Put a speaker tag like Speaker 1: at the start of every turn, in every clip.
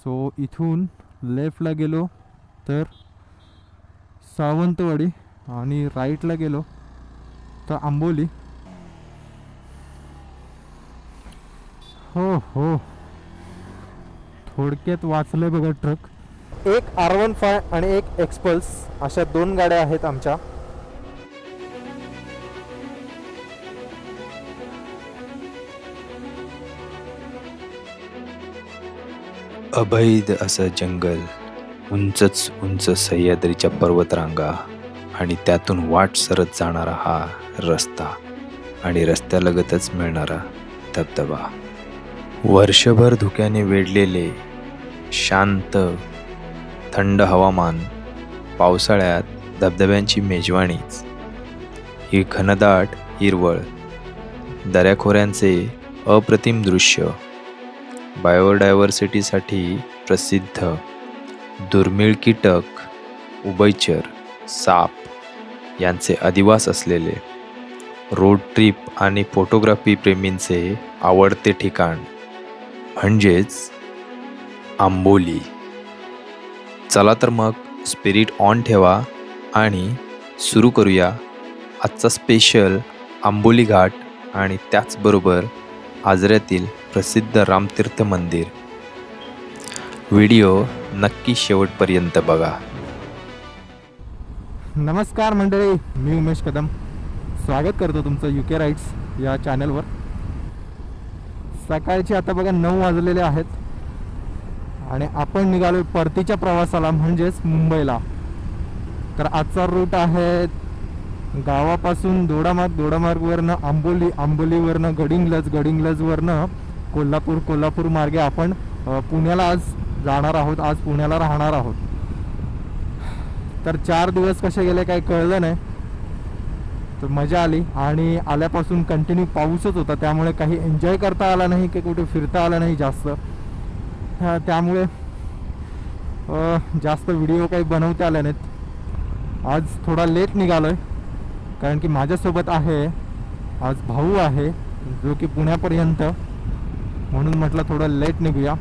Speaker 1: So इथून लेफ्टला गेलो तर सावंतवाडी आणि राईटला गेलो तर आंबोली. हो हो. थोडक्यात वाचलं बघा ट्रक. एक आर वन फाय आणि एक एक्सपल्स अशा दोन गाड्या आहेत आमच्या.
Speaker 2: अभैद असं जंगल उंचच उंच सह्याद्रीच्या पर्वतरांगा आणि त्यातून वाट सरत जाणारा हा रस्ता आणि रस्त्यालगतच मिळणारा धबधबा. वर्षभर धुक्याने वेढलेले शांत थंड हवामान पावसाळ्यात धबधब्यांची मेजवानीच. ही घनदाट हिरवळ दऱ्याखोऱ्यांचे अप्रतिम दृश्य बायोडायव्हर्सिटीसाठी प्रसिद्ध दुर्मिळ कीटक उभयचर साप यांचे अधिवास असलेले रोड ट्रिप आणि फोटोग्राफी प्रेमींचे आवडते ठिकाण म्हणजेच आंबोली. चला तर मग स्पिरिट ऑन ठेवा आणि सुरू करूया आजचा स्पेशल आंबोली घाट आणि त्याचबरोबर आजऱ्यातील प्रसिद्ध रामतीर्थ मंदिर. व्हिडिओ नक्की शेवटपर्यंत बघा.
Speaker 1: नमस्कार मंडळी मी उमेश कदम. स्वागत करतो तुमचं यू के राईट्स या चॅनलवर सकाळचे आता बघा नऊ वाजलेले आहेत. आणि आपण निघालो परतीच्या प्रवासाला म्हणजेच मुंबईला. तर आजचा रूट आहे गावापासून दोडामार्ग दोडामार्गवरनं आंबोली आंबोलीवरनं गडिंगलज गडिंगलजवरनं कोल्हापूर कोल्हापूर मार्गे आपण पुण्याला आज जाणार आहोत आज पुण्याला राहणार आहोत. तर चार दिवस कसे गेले काही कळलं नाही. तर मजा आली आणि आल्यापासून कंटिन्यू पाऊसच होता त्यामुळे काही एन्जॉय करता आला नाही की कुठे फिरता आला नाही जास्त. त्यामुळे जास्त व्हिडिओ काही बनवता आले नाहीत. आज थोडा लेट निघालोय कारण की माझ्यासोबत आहे आज भाऊ आहे जो की पुण्यापर्यंत. म्हणून म्हटलं थोडं लेट निघूया.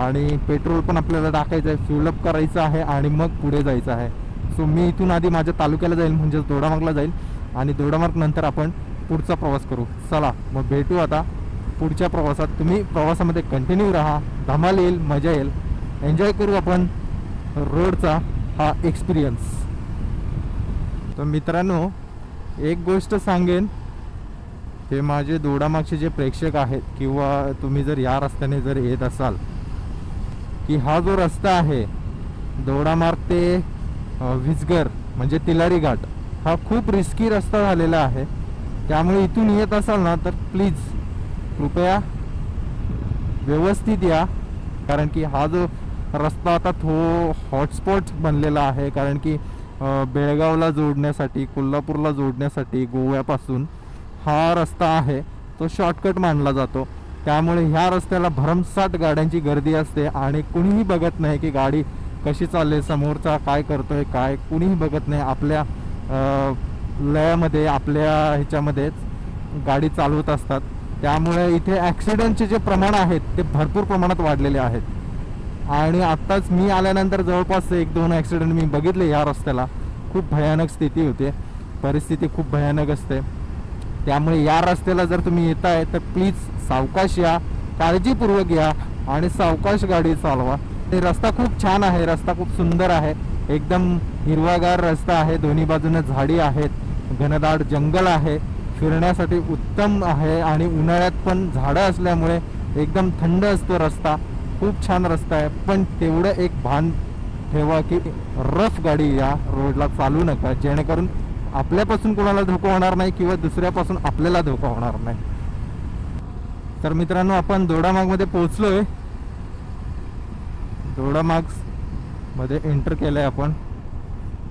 Speaker 1: आणि पेट्रोल पण आपल्याला टाकायचं आहे फ्युलअप करायचं आहे आणि मग पुढे जायचं आहे. सो मी इथून आधी माझ्या तालुक्याला जाईल म्हणजेच दोडामार्गला जाईल. आणि दोडामार्ग नंतर आपण पुढचा प्रवास करू. चला मग भेटू आता पुढच्या प्रवासात. तुम्ही प्रवासामध्ये कंटिन्यू राहा. धमाल येईल मजा येईल. एन्जॉय करू आपण रोडचा हा एक्सपिरियन्स तर मित्रांनो एक गोष्ट सांगेन. हे माझे दोडामागचे जे प्रेक्षक आहेत किंवा तुम्ही जर या रस्त्याने जर येत असाल की हा जो रस्ता आहे दोडामार्ग ते विजगर म्हणजे तिलारी घाट हा खूप रिस्की रस्ता झालेला आहे. त्यामुळे इथून येत असाल ना तर प्लीज कृपया व्यवस्थित या. कारण की हा जो रस्ता आता थो हॉटस्पॉट बनलेला आहे. कारण की बेळगावला जोडण्यासाठी कोल्हापूरला जोडण्यासाठी गोव्यापासून हा रस्ता आहे तो शॉर्टकट मानला जातो. त्यामुळे ह्या रस्त्याला भरमसाट गाड्यांची गर्दी असते आणि कुणीही बघत नाही की गाडी कशी चालली समोरचा काय करतोय काय कुणीही बघत नाही. आपल्या लयामध्ये आपल्या ह्याच्यामध्येच गाडी चालवत असतात. त्यामुळे इथे ॲक्सिडेंटचे जे प्रमाण आहेत ते भरपूर प्रमाणात वाढलेले आहेत. आणि आत्ताच मी आल्यानंतर जवळपास एक दोन ॲक्सिडेंट मी बघितले या रस्त्याला. खूप भयानक स्थिती होते. परिस्थिती खूप भयानक असते. त्यामुळे या रस्त्याला जर तुम्ही येताय तर प्लीज सावकाश या काळजीपूर्वक या आणि सावकाश गाडी चालवा. ते रस्ता खूप छान आहे रस्ता खूप सुंदर आहे. एकदम हिरवागार रस्ता आहे दोन्ही बाजूने झाडी आहेत घनदाट जंगल आहे फिरण्यासाठी उत्तम आहे आणि उन्हाळ्यात पण झाडं असल्यामुळे एकदम थंड असतो रस्ता. खूप छान रस्ता आहे पण तेवढं एक भान ठेवा की रफ गाडी या रोडला चालू नका जेणेकरून आपल्यापासून कोणाला धोका होणार नाही किंवा दुसऱ्यापासून आपल्याला धोका होणार नाही. तर मित्रांनो आपण दोडामागमध्ये पोहोचलोय. दोडामागमध्ये एंटर केलंय आपण.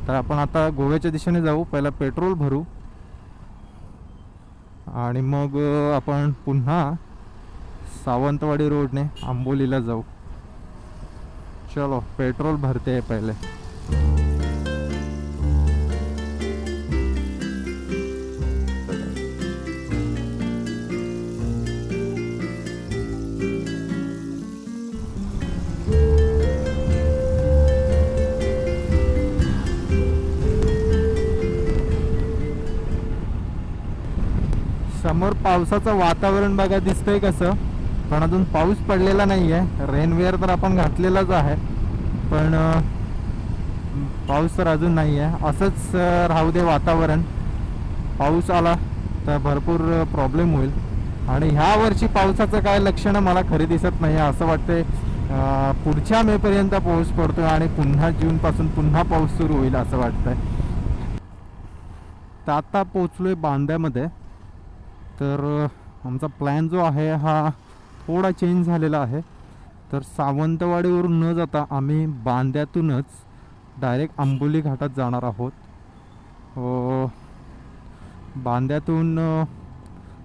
Speaker 1: तर आपण आता गोव्याच्या दिशेने जाऊ. पहिला पेट्रोल भरू. आणि मग आपण पुन्हा सावंतवाडी रोडने आंबोलीला जाऊ. चलो पेट्रोल भरते पहिले. समोर पावसाचं वातावरण बघा दिसतंय कसं. पण अजून पाऊस पडलेला नाही आहे रेनवेअर तर आपण घातलेलाच आहे. पण पाऊस तर अजून नाही आहे असंच राहू दे वातावरण. पाऊस आला तर भरपूर प्रॉब्लेम होईल. आणि ह्या वर्षी पावसाचं काय लक्षणं मला खरी दिसत नाही असं वाटतंय पुढच्या मेपर्यंत पाऊस पडतोय आणि पुन्हा जूनपासून पुन्हा पाऊस सुरू होईल असं वाटतंय. तर आता पोचलोय बांद्यामध्ये. तर आमचा प्लॅन जो आहे हा थोडा चेंज झालेला आहे. तर सावंतवाडीवरून न जाता आम्ही बांद्यातूनच डायरेक्ट आंबोली घाटात जाणार आहोत. बांद्यातून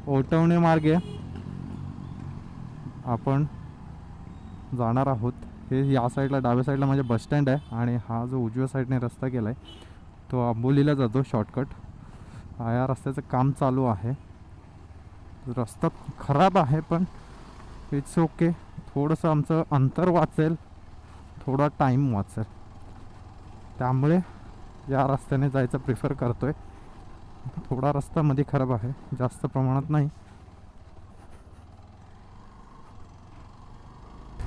Speaker 1: ओटवणे मार्गे आपण जाणार आहोत. हे या साईडला डाव्या साईडला माझ्या बसस्टँड आहे आणि हा जो उजव्या साईडने रस्ता केला आहे तो आंबोलीला जातो शॉर्टकट या रस्त्याचं काम चालू आहे. रस्ता खराब आहे पण इट्स ओके थोडंसं आमचं अंतर वाचेल. थोडा टाईम वाचेल. त्यामुळे या रस्त्याने जायचं प्रिफर करतो आहे थोडा रस्ता मध्ये खराब आहे. जास्त प्रमाणात नाही.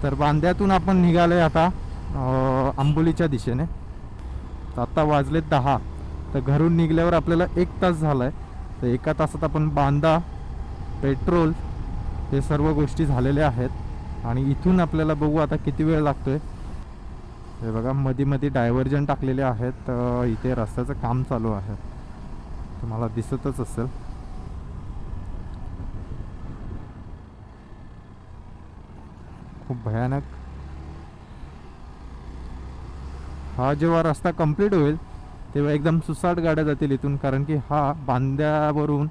Speaker 1: तर बांद्यातून आपण निघालोय आता आंबोलीच्या दिशेने. तर आता वाजले दहा. तर घरून निघल्यावर आपल्याला एक तास झाला आहे तर एका तासात आपण बांदा पेट्रोल हे सर्व गोष्टी झालेल्या आहेत. आणि इथून आपल्याला बघू आता किती वेळ लागतो आहे हे बघा मध्ये मध्ये डायव्हर्जन टाकलेले आहेत. तर इथे रस्त्याचं काम चालू आहे. तुम्हाला दिसतच असेल. खूप भयानक. हा जेव्हा रस्ता कंप्लीट होईल तेव्हा एकदम सुसाट गाड्या जातील इथून. कारण की हा बांद्यावरून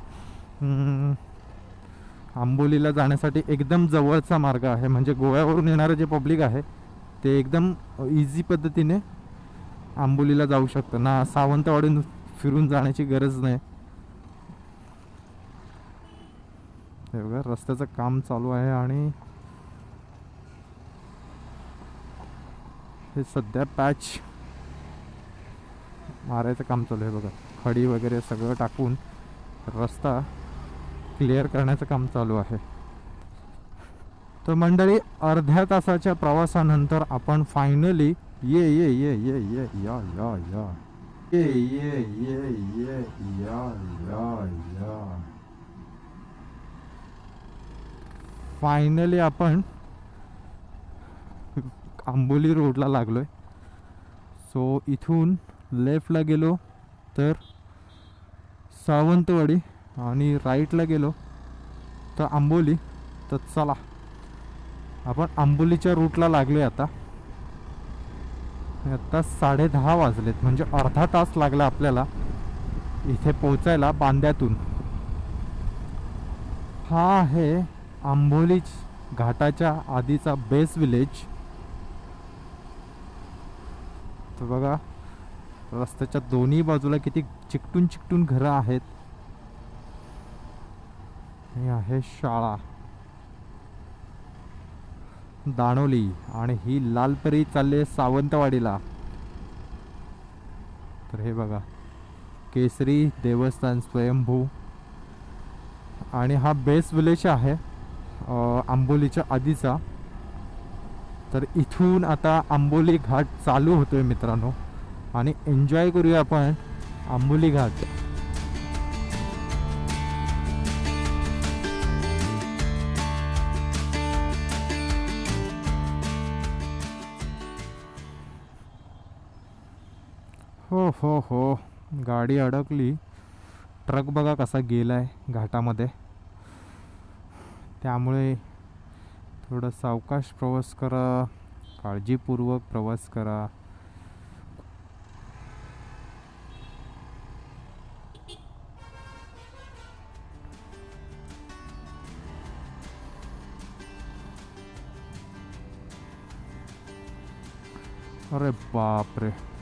Speaker 1: आंबोलीला जाण्यासाठी एकदम जवळचा मार्ग आहे. म्हणजे गोव्यावरून येणारं जे पब्लिक आहे ते एकदम इझी पद्धतीने आंबोलीला जाऊ शकतं. ना सावंतवाडीतून फिरून जाण्याची गरज नाही. हे बघा रस्त्याचं काम चालू आहे आणि हे सध्या पॅच मारायचं काम चालू आहे बघा. खडी वगैरे सगळं टाकून रस्ता क्लिअर करण्याचं काम चालू आहे. तर मंडळी अर्ध्या तासाच्या प्रवासानंतर आपण फायनली ये ये ये ये ये या या या. ये ये ये ये या या या. फायनली आपण आंबोली रोडला लागलोय. सो इथून लेफ्टला गेलो तर सावंतवाडी आणि राईटला गेलो तर आंबोली तर चला. आपण आंबोलीच्या रूटला लागलो आता. आता आत्ता साडेदहा वाजलेत म्हणजे अर्धा तास लागला आपल्याला इथे पोचायला बांद्यातून. हा आहे आंबोली घाटाच्या आधीचा बेस विलेज तर बघा रस्त्याच्या दोन्ही बाजूला किती चिकटून चिकटून घरं आहेत. ही आहे शाळा. दाणोली आणि ही लालपरी आहे सावंतवाडीला. तर हे बघा केसरी देवस्थान स्वयंभू. आणि हा बेस विलेज आहे आंबोलीच्या आधीचा. तर इथून आता आंबोली घाट चालू होतोय मित्रांनो. आणि एन्जॉय करूया आपण आंबोली घाट. हो हो हो. गाडी अडकली. ट्रक बघा कसा गेलाय घाटामध्ये. त्यामुळे थोडं सावकाश प्रवास करा. काळजीपूर्वक प्रवास करा. अरे बापरे.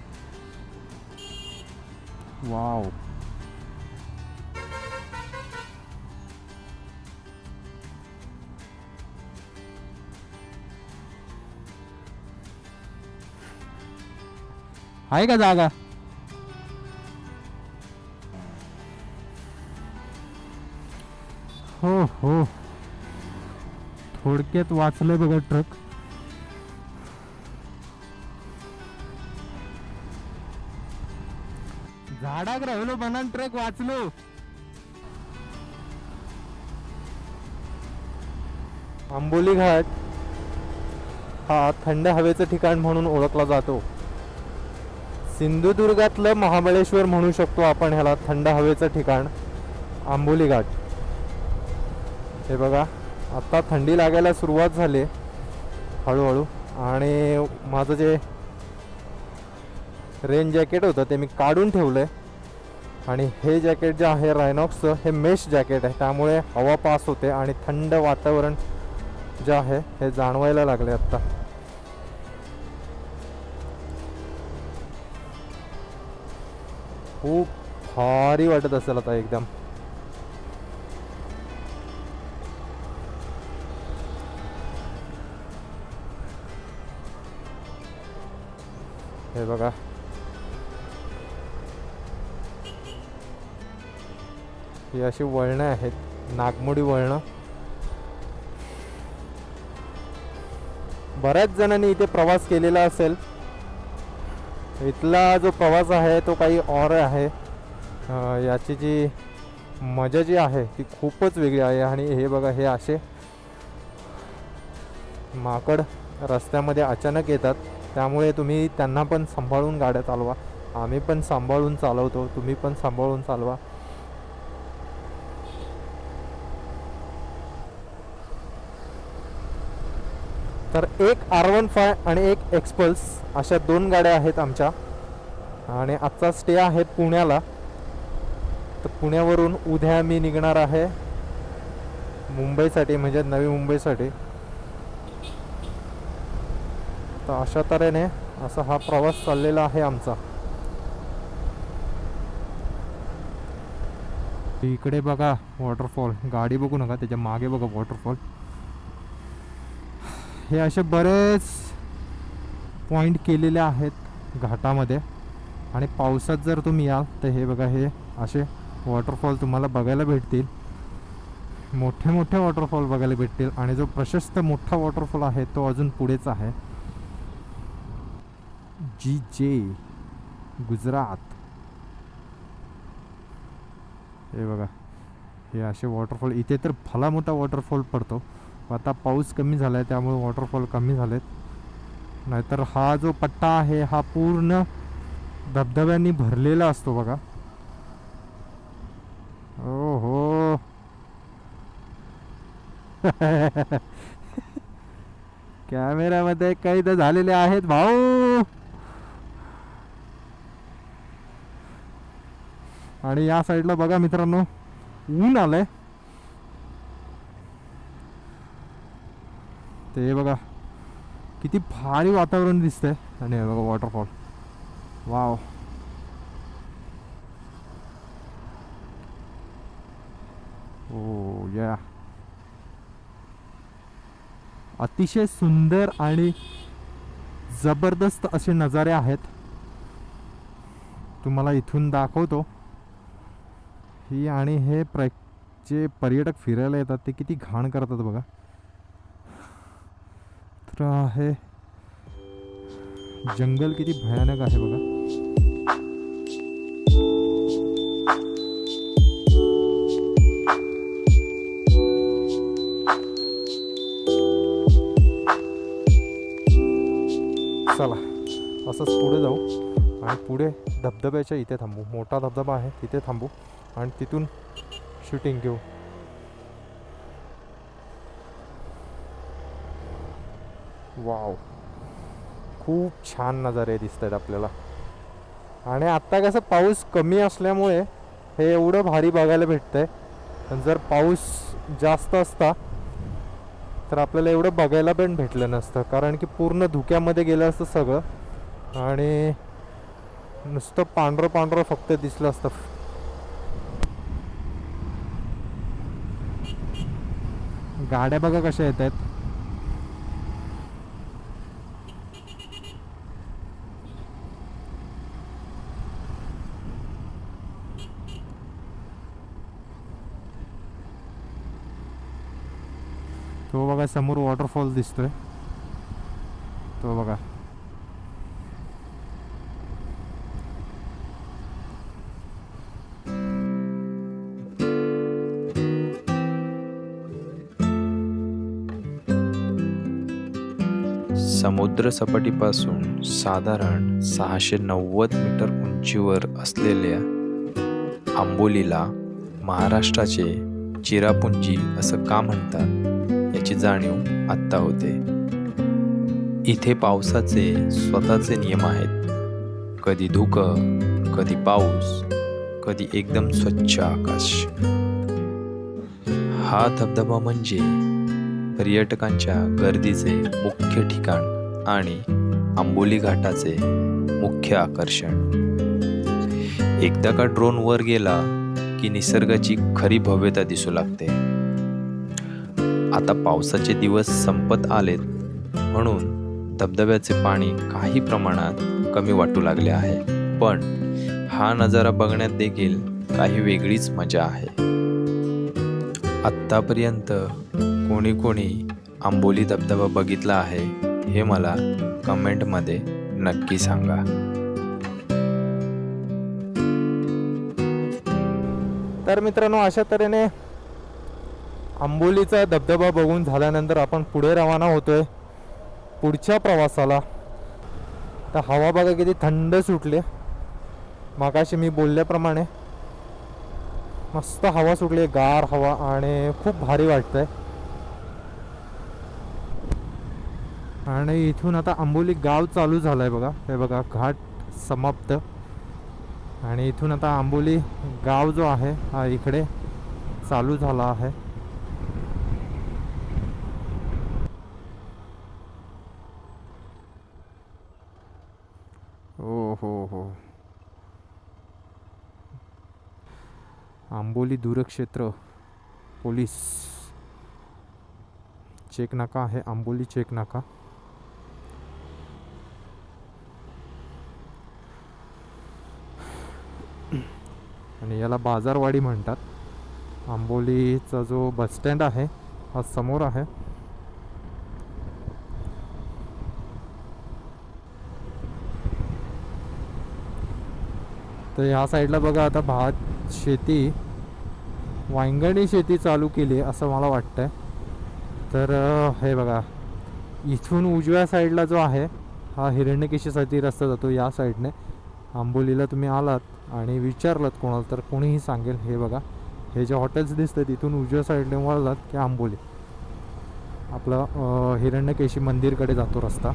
Speaker 1: वाओ आहे जागा हो हो थोडक्यात वाचलंय बघा ट्रक। झाडाक ट्रक वाचलो. आंबोली घाट हा थंड हवेचं ठिकाण म्हणून ओळखला जातो. सिंधुदुर्गातलं महाबळेश्वर म्हणू शकतो आपण ह्याला थंड हवेचं ठिकाण आंबोली घाट. हे बघा आता थंडी लागायला सुरुवात झाली हळूहळू. आणि माझं जे रेन जॅकेट होतं ते मी काढून ठेवलं आहे आणि हे जॅकेट जे आहे रायनॉक्सचं हे मेश जॅकेट आहे. त्यामुळे हवा पास होते आणि थंड वातावरण जे आहे हे जाणवायला लागले आत्ता खूप भारी वाटत असेल आता एकदम. हे बघा. ही अशी वळणं आहेत. नागमोडी वळणं. बऱ्याच जणांनी इथे प्रवास केलेला असेल. इथला जो प्रवास आहे तो काही और आहे. याची जी मजा जी आहे ती खूपच वेगळी आहे. आणि हे बघा हे असे माकड रस्त्यामध्ये अचानक येतात. त्यामुळे तुम्ही त्यांना पण सांभाळून गाड्या चालवा. आम्ही पण सांभाळून चालवतो. तुम्ही पण सांभाळून चालवा. तर एक आर वन फाय आणि एक एक्सपल्स अशा दोन गाड्या आहेत आमच्या. आणि आजचा स्टे आहे पुण्याला. तर पुण्यावरून उद्या मी निघणार आहे मुंबईसाठी म्हणजे नवी मुंबईसाठी. तर अशा तऱ्हेने असा हा प्रवास चाललेला आहे आमचा. इकडे बघा वॉटरफॉल गाडी बघू नका त्याच्यामागे बघा वॉटरफॉल हे असे बरेच पॉईंट केलेले आहेत घाटामध्ये. आणि पावसात जर तुम्ही याल तर हे बघा हे असे वॉटरफॉल तुम्हाला बघायला भेटतील. मोठे मोठे वॉटरफॉल बघायला भेटतील. आणि जो प्रशस्त मोठा वॉटरफॉल आहे तो अजून पुढेच आहे. जी जे गुजरात. हे बघा हे असे वॉटरफॉल इथे तर भला मोठा वॉटरफॉल पडतो. आता पाऊस कमी झाला आहे त्यामुळे वॉटरफॉल कमी झालेत. नाहीतर हा जो पट्टा आहे हा पूर्ण धबधब्यांनी भरलेला असतो बघा. ओ हो कॅमेऱ्यामध्ये कैद झालेले आहेत भाऊ. आणि या साईडला बघा मित्रांनो ऊन आलंय. ते बघा किती भारी वातावरण दिसतंय. आणि हे बघा वॉटरफॉल वाव ओ या अतिशय सुंदर आणि जबरदस्त असे नजारे आहेत. तुम्हाला इथून दाखवतो. ही आणि हे प्र जे पर्यटक फिरायला येतात ते किती घाण करतात बघा. तर आहे. जंगल किती भयानक आहे बघा. चला असंच पुढे जाऊ आणि पुढे धबधब्याच्या इथे थांबू. मोठा धबधबा आहे तिथे थांबू आणि तिथून शूटिंग घेऊ. वाव खूप छान नजारे दिसत आहेत आपल्याला. आणि आत्ता कसं पाऊस कमी असल्यामुळे हे एवढं भारी बघायला भेटतं आहे जर पाऊस जास्त असता तर आपल्याला एवढं बघायला पण भेटलं नसतं. कारण की पूर्ण धुक्यामध्ये गेलं असतं सगळं. आणि नुसतं पांढरं पांढरं फक्त दिसलं असतं. गाड्या बघा कशा येत आहेत तो बघा समोर वॉटरफॉल दिसतोय. तो बघा.
Speaker 2: समुद्र सपाटीपासून साधारण सहाशे नव्वद मीटर उंचीवर असलेल्या आंबोलीला महाराष्ट्राचे चिरापुंजी असं का म्हणतात? जाणीव आत्ता होते. इथे पावसाचे स्वतःचे नियम आहेत. कधी धुकं कधी पाऊस कधी एकदम स्वच्छ आकाश. हा धबधबा म्हणजे पर्यटकांच्या गर्दीचे मुख्य ठिकाण आणि आंबोली घाटाचे मुख्य आकर्षण. एकदा का ड्रोन वर गेला की निसर्गाची खरी भव्यता दिसू लागते. आता पावसाचे दिवस संपत आलेत. म्हणून धबधब्याचे पाणी काही प्रमाणात कमी वाटू लागले आहे. पण हा नजारा बघण्यात देखील काही वेगळीच मजा आहे. आत्तापर्यंत कोणी कोणी आंबोली धबधबा बघितला आहे हे मला कमेंटमध्ये नक्की सांगा.
Speaker 1: तर मित्रांनो अशा तऱ्हेने आंबोलीचा धबधबा बघून झाल्यानंतर आपण पुढे रवाना होतोय पुढच्या प्रवासाला. तर हवा बघा किती थंड सुटली. मागाशी मी बोलल्याप्रमाणे मस्त हवा सुटली गार हवा आणि खूप भारी वाटतंय. आणि इथून आता आंबोली गाव चालू झालंय बघा. हे बघा घाट समाप्त. आणि इथून आता आंबोली गाव जो आहे हा इकडे चालू झाला आहे हो हो हो आंबोली दूरक्षेत्र पोलीस. चेक नाका आहे आंबोली चेक नाका. आणि याला बाजारवाडी म्हणतात. आंबोलीचा जो बसस्टँड आहे हा समोर आहे. तर ह्या साईडला बघा आता भात शेती वांगणी शेती चालू केली आहे असं मला वाटतंय. तर हे बघा इथून उजव्या साईडला जो आहे हा हिरण्यकेशीसाठी रस्ता जातो या साईडने आंबोलीला तुम्ही आलात आणि विचारलात कोणाला तर कोणीही सांगेल. हे बघा हे जे हॉटेल्स दिसतात तिथून उजव्या साईडने वळलात की आंबोली. आपलं हिरण्यकेशी मंदिरकडे जातो रस्ता.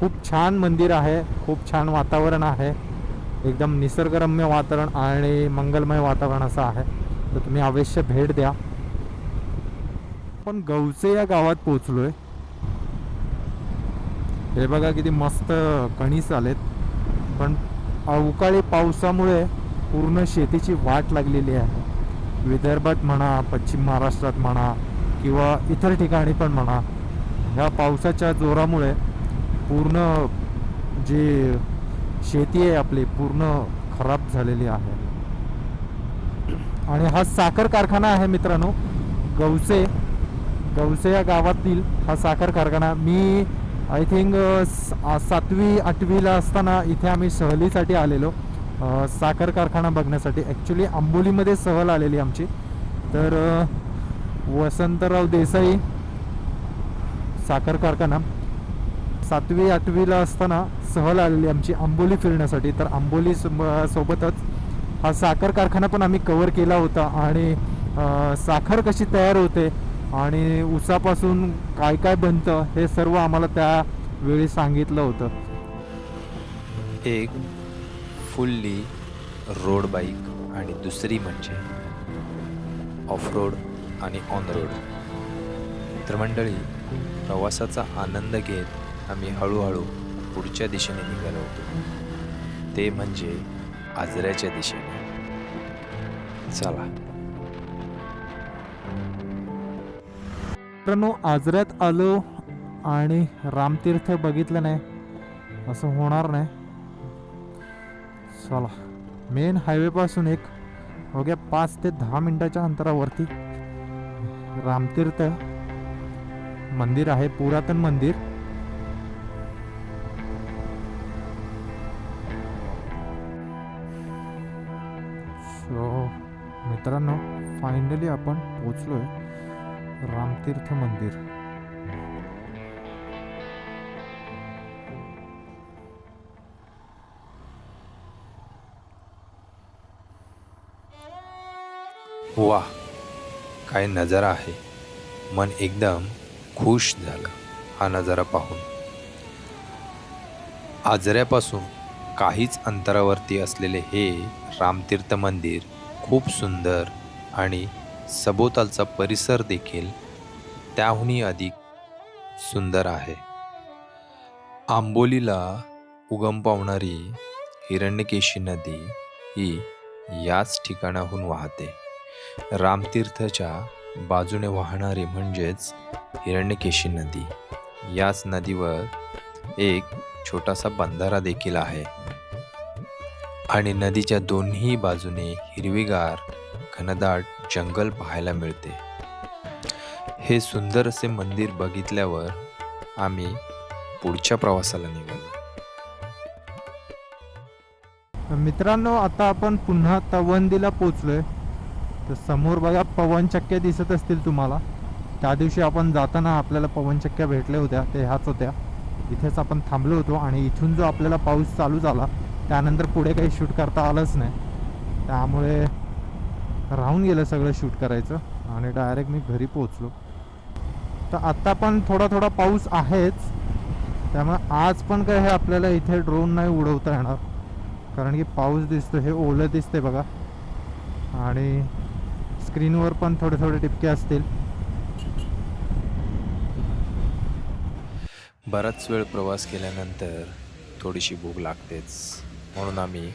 Speaker 1: खूप छान मंदिर आहे खूप छान वातावरण आहे. एकदम निसर्गरम्य वातावरण आणि मंगलमय वातावरण असं आहे. तर तुम्ही अवश्य भेट द्या. पण गवसे या गावात पोचलोय हे बघा किती मस्त कणीस आलेत. पण अवकाळी पावसामुळे पूर्ण शेतीची वाट लागलेली आहे. विदर्भात म्हणा पश्चिम महाराष्ट्रात म्हणा किंवा इतर ठिकाणी पण म्हणा ह्या पावसाच्या जोरामुळे पूर्ण जी शेती आहे आपली पूर्ण खराब झालेली आहे. आणि हा साखर कारखाना आहे मित्रांनो. गवसे गवसे या गावातील हा साखर कारखाना. मी आय थिंक सातवी आठवीला असताना इथे आम्ही सहलीसाठी आलेलो. साखर कारखाना बघण्यासाठी. ॲक्च्युली आंबोलीमध्ये सहल आलेली आमची. तर वसंतराव देसाई साखर कारखाना. सातवी आठवीला असताना सहल आलेली आमची आंबोली फिरण्यासाठी. तर आंबोली सोबतच हा साखर कारखाना पण आम्ही कवर केला होता आणि साखर कशी तयार होते आणि ऊसापासून काय काय बनतं हे सर्व आम्हाला त्यावेळी सांगितलं होतं.
Speaker 2: एक फुल्ली रोड बाईक आणि दुसरी म्हणजे ऑफ रोड आणि ऑन रोड तर मंडळी प्रवासाचा आनंद घेत आम्ही हळूहळू पुढच्या दिशेने निघालो होतो. ते म्हणजे आजऱ्याच्या दिशेने. चला.
Speaker 1: मित्रांनो आजऱ्यात आलो आणि रामतीर्थ बघितलं नाही. असं होणार नाही. चला. मेन हायवेपासून एक अवघ्या पाच ते दहा मिनटाच्या अंतरावरती रामतीर्थ मंदिर आहे पुरातन मंदिर. मित्रांनो फायनली आपण पोचलोय रामतीर्थ मंदिर.
Speaker 2: वा काय नजारा आहे. मन एकदम खुश झालं हा नजारा पाहून. आजऱ्यापासून काहीच अंतरावरती असलेले हे रामतीर्थ मंदिर खूप सुंदर आणि सभोवतालचा परिसर देखील त्याहूनही अधिक सुंदर आहे. आंबोलीला उगम पावणारी हिरण्यकेशी नदी ही याच ठिकाणाहून वाहते. रामतीर्थच्या बाजूने वाहणारी म्हणजेच हिरण्यकेशी नदी. याच नदीवर एक छोटासा बंधारा देखील आहे. आणि नदीच्या दोन्ही बाजूने हिरवीगार घनदाट जंगल पाहायला मिळते. हे सुंदर असे मंदिर बघितल्यावर आम्ही पुढच्या प्रवासाला निघालो.
Speaker 1: मित्रांनो आता आपण पुन्हा तवंदीला पोचलोय. तर समोर बघा पवनचक्क्या दिसत असतील तुम्हाला. त्या दिवशी आपण जाताना आपल्याला पवनचक्क्या भेटल्या होत्या ते ह्याच होत्या. इथेच आपण थांबलो होतो आणि इथून जो आपल्याला पाऊस चालू झाला त्यानंतर पुढे काही शूट करता आलंच नाही. त्यामुळे राहून गेलं सगळं शूट करायचं आणि डायरेक्ट मी घरी पोचलो तर आत्ता पण थोडा थोडा पाऊस आहेच. त्यामुळे आज पण काय हे आपल्याला इथे ड्रोन नाही उडवता येणार. कारण की पाऊस दिसतो हे ओलं दिसते बघा. आणि स्क्रीनवर पण थोडे थोडे टिपके असतील.
Speaker 2: बराच वेळ प्रवास केल्यानंतर थोडीशी भूक लागतेच. म्हणून आम्ही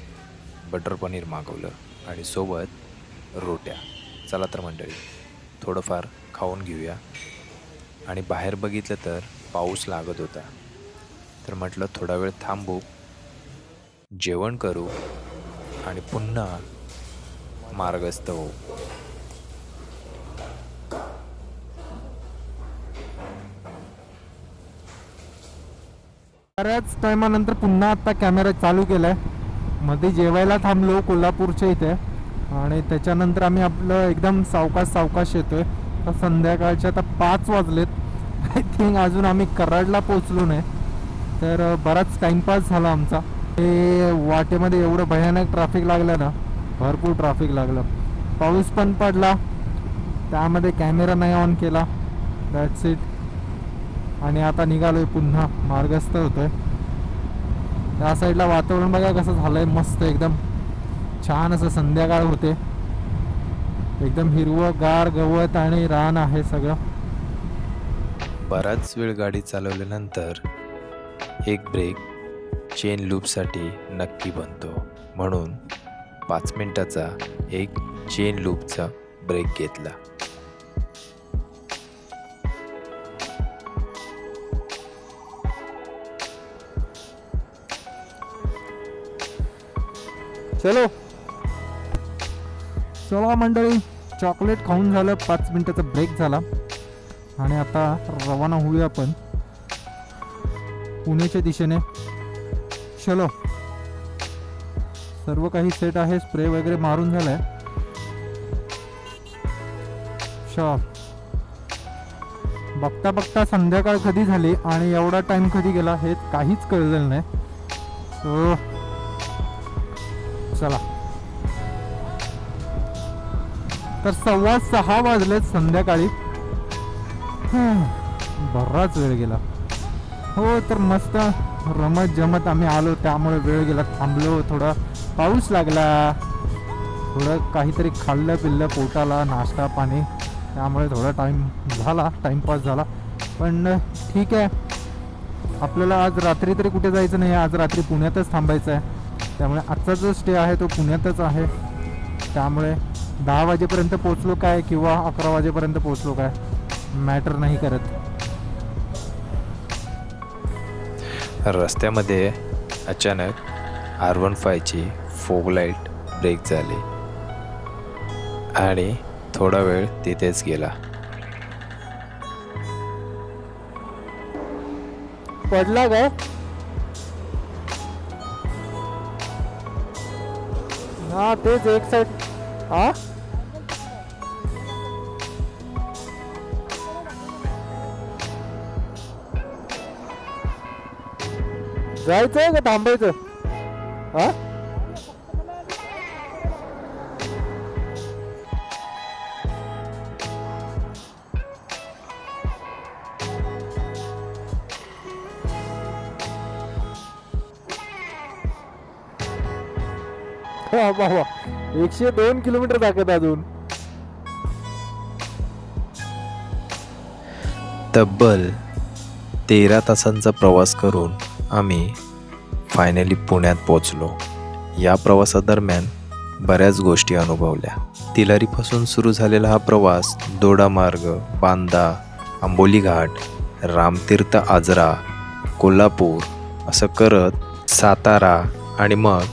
Speaker 2: बटर पनीर मागवलं आणि सोबत रोट्या. चला तर मंडळी थोडंफार खाऊन घेऊया. आणि बाहेर बघितलं तर पाऊस लागत होता. तर म्हटलं थोडा वेळ थांबू जेवण करू आणि पुन्हा मार्गस्थ होऊ.
Speaker 1: बऱ्याच टायमानंतर पुन्हा आता कॅमेरा चालू केला आहे मध्ये जेवायला थांबलो कोल्हापूरच्या इथे. आणि त्याच्यानंतर आम्ही आपलं एकदम सावकाश सावकाश येतोय. तर संध्याकाळचे आता पाच वाजलेत. आय थिंक अजून आम्ही कराडला पोचलो नाही. तर बराच टाइमपास झाला आमचा. ते वाटेमध्ये एवढं भयानक ट्रॅफिक लागलं ना भरपूर ट्रॅफिक लागलं. पाऊस पण पडला. त्यामध्ये कॅमेरा नाही ऑन केला. दॅट्स इट आणि आता निघालोय पुन्हा. मार्गस्थ होतोय. त्या साईडला वातावरण बघा कसं झालंय मस्त एकदम. छान असं संध्याकाळ होते. एकदम हिरवं गार गवत आणि रान आहे सगळं.
Speaker 2: बराच वेळ गाडी चालवल्यानंतर एक ब्रेक चेन लूपसाठी नक्की बनतो. म्हणून पाच मिनटाचा एक चेन लूपचा ब्रेक घेतला.
Speaker 1: चलो. चला मंडळी चॉकलेट खाऊन झालं पाच मिनटाचा ब्रेक झाला. आणि आता रवाना होऊया आपण. पुण्याच्या दिशेने. चलो. सर्व काही सेट आहे स्प्रे वगैरे मारून झालाय. बघता बघता संध्याकाळ कधी झाली आणि एवढा टाइम कधी गेला हे काहीच कळलेलं नाही. सो चला. तर सव्वा सहा वाजलेत संध्याकाळी. बराच वेळ गेला. हो तर मस्त रमत जमत आम्ही आलो त्यामुळे वेळ गेला. थांबलो थोडा पाऊस लागला. थोडं काहीतरी खाल्लं पिल्लं पोटाला नाश्ता पाणी. त्यामुळे थोडा टाईम झाला टाईमपास झाला. पण ठीक आहे. आपल्याला आज रात्री तरी कुठे जायचं नाही आज रात्री पुण्यातच थांबायचं आहे. त्यामुळे आजचा जो स्टे आहे तो पुण्यातच आहे. त्यामुळे दहा वाजेपर्यंत पोचलो काय किंवा अकरा वाजेपर्यंत पोचलो काय मॅटर नाही करत.
Speaker 2: रस्त्यामध्ये अचानक आर वन फायची फोग लाइट ब्रेक झाली. आणि थोडा वेळ तिथेच गेला.
Speaker 1: पडला काय हा तेच एक साइड हा जायचंय का थांबायचं हा वा वा एकशे दोन किलोमीटर दाखवत अजून.
Speaker 2: तब्बल तेरा तासांचा प्रवास करून आम्ही फायनली पुण्यात पोचलो या प्रवासादरम्यान बऱ्याच गोष्टी अनुभवल्या. तिलारीपासून सुरू झालेला हा प्रवास दोडामार्ग बांदा आंबोली घाट रामतीर्थ आजरा कोल्हापूर असं करत सातारा आणि मग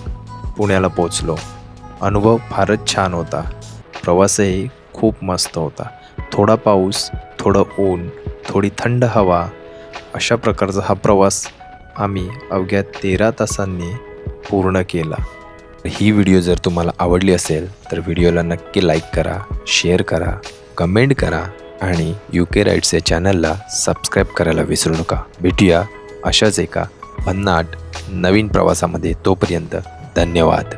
Speaker 2: पुण्याला पोचलो. अनुभव फारच छान होता. प्रवासही खूप मस्त होता. थोडा पाऊस थोडं ऊन थोडी थंड हवा अशा प्रकारचा हा प्रवास आम्ही अवघ्या तेरा तासांनी पूर्ण केला. ही व्हिडिओ जर तुम्हाला आवडली असेल तर व्हिडिओला नक्की लाईक करा शेअर करा कमेंट करा आणि यू के राईट्स या चॅनलला सबस्क्राईब करायला विसरू नका. भेटूया अशाच एका भन्नाट नवीन प्रवासामध्ये तोपर्यंत. धन्यवाद